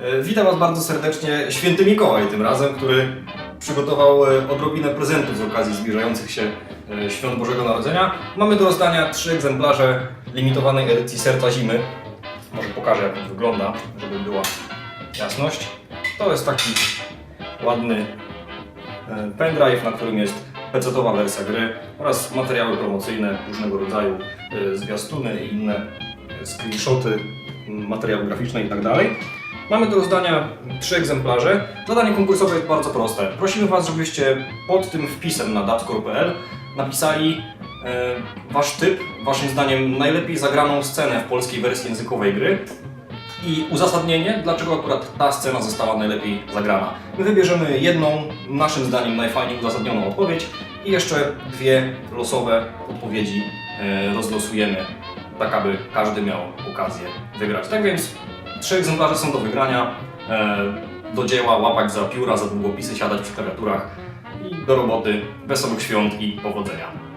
E, Witam Was bardzo serdecznie, święty Mikołaj tym razem, który przygotował e, odrobinę prezentów z okazji zbliżających się e, Świąt Bożego Narodzenia. Mamy do rozdania trzy egzemplarze limitowanej edycji Serca Zimy. Może pokażę jak on wygląda, żeby była jasność. To jest taki ładny pendrive, na którym jest pecetowa wersja gry oraz materiały promocyjne różnego rodzaju, zwiastuny i inne screenshoty, m, materiały graficzne itd. Mamy do rozdania trzy egzemplarze. Zadanie konkursowe jest bardzo proste. Prosimy Was, żebyście pod tym wpisem na datskor.pl napisali e, Wasz typ, Waszym zdaniem najlepiej zagraną scenę w polskiej wersji językowej gry i uzasadnienie, dlaczego akurat ta scena została najlepiej zagrana. My wybierzemy jedną, naszym zdaniem najfajniej uzasadnioną odpowiedź i jeszcze dwie losowe odpowiedzi e, rozlosujemy, tak aby każdy miał okazję wygrać. Tak więc trzy egzemplarze są do wygrania. E, do dzieła, łapać za pióra, za długopisy, siadać przy klawiaturach i do roboty. Wesołych świąt i powodzenia.